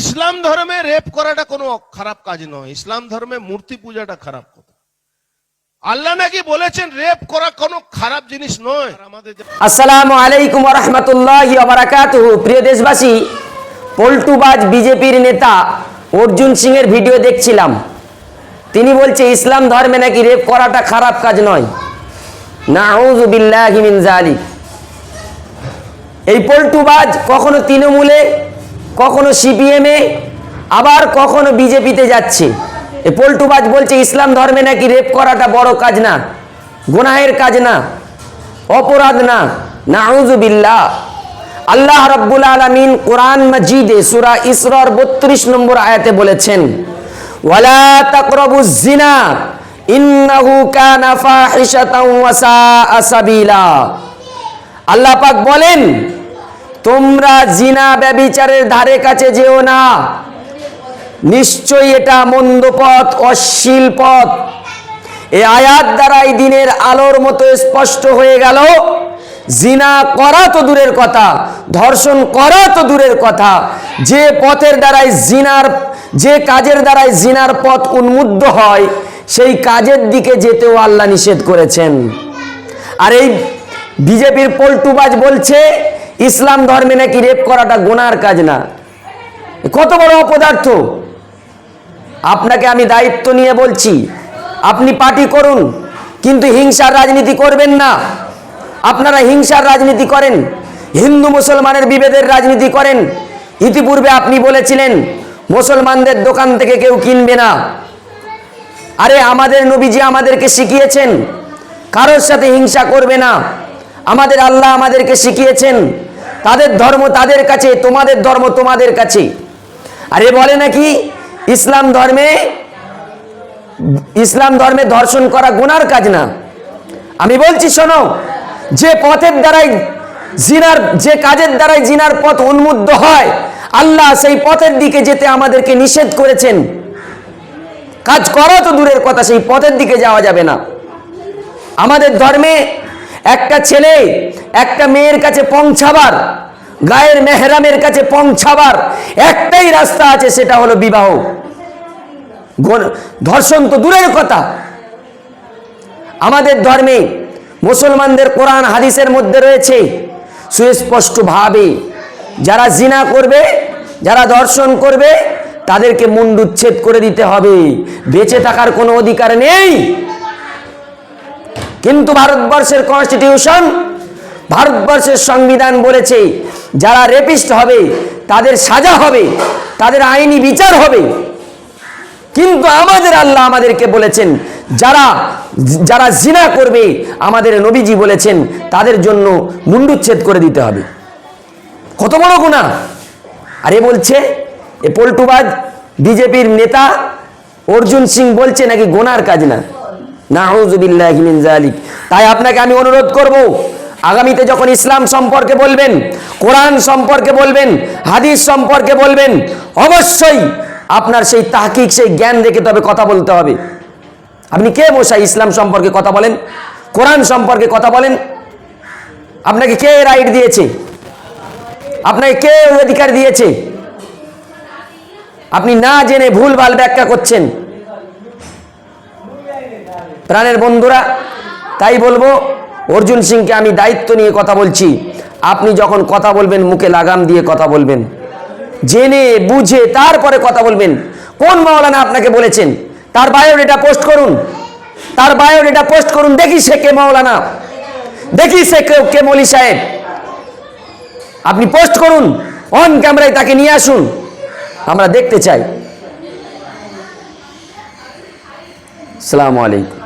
ইসলাম ধর্মে রেপ করাটা কোনো খারাপ কাজ নয়। ইসলাম ধর্মে মূর্তি পূজাটা খারাপ কথা। আল্লাহ নাকি বলেছেন রেপ করা কোনো খারাপ জিনিস নয়। আসসালামু আলাইকুম রহমতুল্লাহ প্রিয় দেশবাসী, পল্টুবাজ বিজেপির নেতা অর্জুন সিং এর ভিডিও দেখছিলাম। তিনি বলছে, ইসলাম ধর্মে নাকি রেপ করাটা খারাপ কাজ নয়। নাউযু বিল্লাহি মিন জালিক এই পল্টুবাজ কখনো তৃণমূলে কখনো সিপিএমে আবার কখনো বিজেপিতে যাচ্ছে। এ পল্টুবাজ বলছে, ইসলাম ধর্মে নাকি রেপ করাটা বড় কাজ না, গুনাহের কাজ না, অপরাধ না নাউজুবিল্লাহ আল্লাহ রাব্বুল আলামিন কোরআন মাজিদে সূরা ইসরার 32 নম্বর আয়াতে বলেছেন, ওয়ালা তাকরাবুজ জিনা ইন্নাহু কানা ফাহিশাতাও ওয়া সাবিলা। আল্লাহ পাক বলেন তোমরা জিনা ব্যবিচারের ধারে কাছে যেও না। নিশ্চয়ই এটা মন্দ পথ, অশ্লীল পথ। এ আয়াত দ্বারাই দিনের আলোর মতো স্পষ্ট হয়ে গেল। জিনা করা তো দূরের কথা, ধর্ষণ করা তো দূরের কথা। যে পথের দ্বারাই জিনার, যে কাজের দ্বারাই জিনার পথ উন্মুদ্ধ হয়, সেই কাজের দিকে যেতেও আল্লাহ নিষেধ করেছেন। আর এই বিজেপির পল্টুবাজ বলছে ইসলাম ধর্মে নাকি রেপ করাটা গোনার কাজ না। কত বড় অপদার্থ। আপনাকে আমি দায়িত্ব নিয়ে বলছি, আপনি পার্টি করুন, কিন্তু হিংসার রাজনীতি করবেন না। আপনারা হিংসার রাজনীতি করেন, হিন্দু মুসলমানের বিভেদের রাজনীতি করেন। ইতিপূর্বে আপনি বলেছিলেন, মুসলমানদের দোকান থেকে কেউ কিনবে না। আরে আমাদের নবীজি আমাদেরকে শিখিয়েছেন, কারোর সাথে হিংসা করবে না। আমাদের আল্লাহ আমাদেরকে শিখিয়েছেন তাদের ধর্ম তাদের কাছে, তোমাদের ধর্ম তোমাদের কাছে। আরে বলে নাকি, ইসলাম ধর্মে ইসলাম ধর্মে ধর্ষণ করা গুনার কাজ না। আমি বলছি, শোনো, যে পথের দ্বারাই জিনার, যে কাজের দ্বারাই জিনার পথ উন্মুদ্ধ হয়, আল্লাহ সেই পথের দিকে যেতে আমাদেরকে নিষেধ করেছেন। কাজ করা তো দূরের কথা, সেই পথের দিকে যাওয়া যাবে না। আমাদের ধর্মে একটা ছেলে একটা মেয়ের কাছে পৌঁছাবার, গায়ের মেহরামের কাছে পৌঁছাবার একটাই রাস্তা আছে, সেটা হলো বিবাহ। ধর্ষণ তো দূরের কথা। আমাদের ধর্মে মুসলমানদের কোরআন, হাদিসের মধ্যে রয়েছে সুস্পষ্টভাবে যারা জিনা করবে, যারা দর্শন করবে, তাদেরকে মুন্ডুচ্ছেদ করে দিতে হবে। বেঁচে থাকার কোনো অধিকার নেই। কিন্তু ভারতবর্ষের কনস্টিটিউশন ভারতবর্ষের সংবিধান বলেছে, যারা রেপিস্ট হবে, তাদের সাজা হবে, তাদের আইনি বিচার হবে। কিন্তু আমাদের আল্লাহ আমাদেরকে বলেছেন, যারা যারা জিনা করবে, আমাদের নবীজি বলেছেন, তাদের জন্য মুন্ডুচ্ছেদ করে দিতে হবে। কত বড় গুণা আরে বলছে, এ পল্টুবাজ, বিজেপির নেতা, অর্জুন সিং বলছে নাকি গোনার কাজ না? জালিক তাই আপনাকে আমি অনুরোধ করব, আগামীতে যখন ইসলাম সম্পর্কে বলবেন, কোরআন সম্পর্কে বলবেন, হাদিস সম্পর্কে বলবেন, অবশ্যই আপনার সেই তাহকিক, সেই জ্ঞান দেখে তবে কথা বলতে হবে। আপনি কে মশাই ইসলাম সম্পর্কে কথা বলেন? কোরআন সম্পর্কে কথা বলেন? আপনাকে কে রাইট দিয়েছে? আপনাকে কে অধিকার দিয়েছে? আপনি না জেনে ভুলভাল ব্যাখ্যা করছেন। প্রাণের বন্ধুরা, তাই বলব, অর্জুন সিংকে আমি দায়িত্ব নিয়ে কথা বলছি। আপনি যখন কথা বলবেন, মুখে লাগাম দিয়ে কথা বলবেন। জেনে, বুঝে, তারপরে কথা বলবেন। কোন মাওলানা আপনাকে বলেছেন? তার বায়োডেটা পোস্ট করুন। তার বায়োডেটা পোস্ট করুন। দেখি সে কে মাওলানা। দেখি সে কে কে মলি সাহেব। আপনি পোস্ট করুন অন ক্যামেরায় তাকে নিয়ে আসুন। আমরা দেখতে চাই। সালামু আলাইকুম।